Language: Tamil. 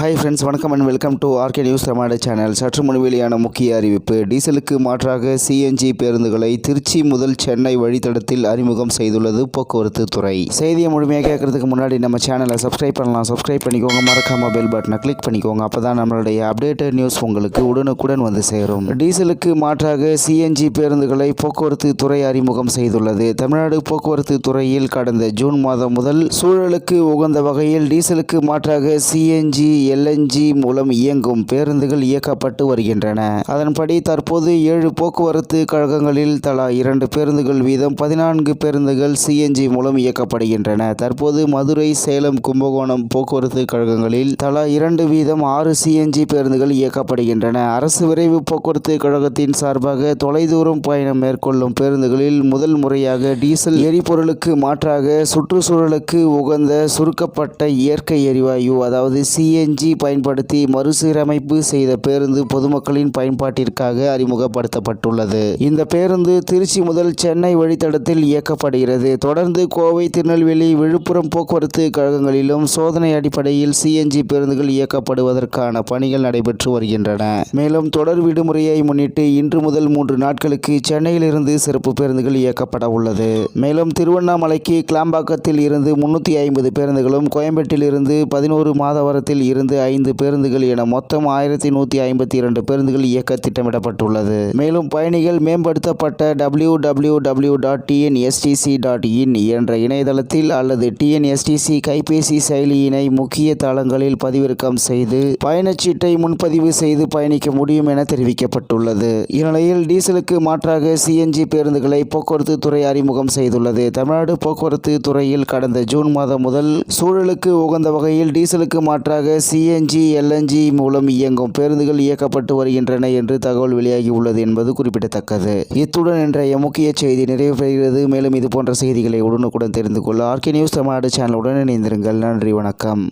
ஹாய் ஃப்ரெண்ட்ஸ் வணக்கம் and welcome to RK news Tamil Nadu channel சற்று முன் வெளியான முக்கிய அறிவிப்பு. டீசலுக்கு மாற்றாக சிஎன்ஜி பேருந்துகளை திருச்சி முதல் சென்னை வழித்தடத்தில் அறிமுகம் செய்துள்ளது போக்குவரத்து துறை. செய்தியை முழுமையாக கேட்கறதுக்கு முன்னாடி நம்ம சேனலை சப்ஸ்கிரைப் பண்ணலாம். சப்ஸ்கிரைப் பண்ணிக்கோங்க. மறக்காம பெல் பட்டனை கிளிக் பண்ணிக்கோங்க. அப்போ தான் நம்மளுடைய அப்டேட்டட் நியூஸ் உங்களுக்கு உடனுக்குடன் வந்து சேரும். டீசலுக்கு மாற்றாக சிஎன்ஜி பேருந்துகளை போக்குவரத்து துறை அறிமுகம் செய்துள்ளது. தமிழ்நாடு போக்குவரத்து துறையில் கடந்த ஜூன் மாதம் முதல் சூழலுக்கு உகந்த வகையில் டீசலுக்கு மாற்றாக சிஎன்ஜி எல்என்ஜி மூலம் இயங்கும் பேருந்துகள் இயக்கப்பட்டு வருகின்றன. அதன்படி தற்போது ஏழு போக்குவரத்து கழகங்களில் தலா இரண்டு பேருந்துகள் வீதம் பதினான்கு பேருந்துகள் சிஎன்ஜி மூலம் இயக்கப்படுகின்றன. தற்போது மதுரை சேலம் கும்பகோணம் போக்குவரத்து கழகங்களில் தலா இரண்டு வீதம் ஆறு சிஎன்ஜி பேருந்துகள் இயக்கப்படுகின்றன. அரசு விரைவு போக்குவரத்து கழகத்தின் சார்பாக தொலைதூரம் பயணம் மேற்கொள்ளும் பேருந்துகளில் முதல் முறையாக டீசல் எரிபொருளுக்கு மாற்றாக சுற்றுச்சூழலுக்கு உகந்த சுருக்கப்பட்ட இயற்கை எரிவாயு அதாவது சிஎன்ஜி பயன்படுத்தி மறுசீரமைப்பு செய்த பேருந்து பொதுமக்களின் பயன்பாட்டிற்காக அறிமுகப்படுத்தப்பட்டுள்ளது. இந்த பேருந்து திருச்சி முதல் சென்னை வழித்தடத்தில் இயக்கப்படுகிறது. தொடர்ந்து கோவை திருநெல்வேலி விழுப்புரம் போக்குவரத்து கழகங்களிலும் சோதனை அடிப்படையில் சிஎன்ஜி பேருந்துகள் இயக்கப்படுவதற்கான பணிகள் நடைபெற்று வருகின்றன. மேலும் தொடர் விடுமுறையை முன்னிட்டு இன்று முதல் மூன்று நாட்களுக்கு சென்னையிலிருந்து சிறப்பு பேருந்துகள் இயக்கப்பட உள்ளது. மேலும் திருவண்ணாமலைக்கு கிளாம்பாக்கத்தில் இருந்து முன்னூற்றி ஐம்பது பேருந்துகளும் கோயம்பேட்டில் இருந்து பதினோரு மாதவரத்தில் இருந்து ஐந்து பேருந்துகள் என மொத்தம் ஆயிரத்தி நூற்றி ஐம்பத்தி இரண்டு பேருந்துகள் இயக்க திட்டமிடப்பட்டுள்ளது. மேலும் பயணிகள் மேம்படுத்தப்பட்ட W W W dot TNSTC dot in என்ற இணையதளத்தில் அல்லது டிஎன்எஸ்டிசி கைபேசி செயலியினை முக்கிய தளங்களில் பதிவிறக்கம் செய்து பயணச்சீட்டை முன்பதிவு செய்து பயணிக்க முடியும் என தெரிவிக்கப்பட்டுள்ளது. இந்நிலையில் டீசலுக்கு மாற்றாக சிஎன்ஜி பேருந்துகளை போக்குவரத்து துறை அறிமுகம் செய்துள்ளது. தமிழ்நாடு போக்குவரத்து துறையில் கடந்த ஜூன் மாதம் முதல் சூழலுக்கு உகந்த வகையில் டீசலுக்கு மாற்றாக சிஎன்ஜி எல்என்ஜி மூலம் இயங்கும் பேருந்துகள் இயக்கப்பட்டு வருகின்றன என்று தகவல் வெளியாகி உள்ளது என்பது குறிப்பிடத்தக்கது. இத்துடன் இன்றைய முக்கிய செய்தி நிறைவு பெறுகிறது. மேலும் இது போன்ற செய்திகளை உடனுக்குடன் தெரிந்து கொள்ள ஆர்கே நியூஸ் தமிழ்நாடு சேனலுடன் இணைந்திருங்கள். நன்றி வணக்கம்.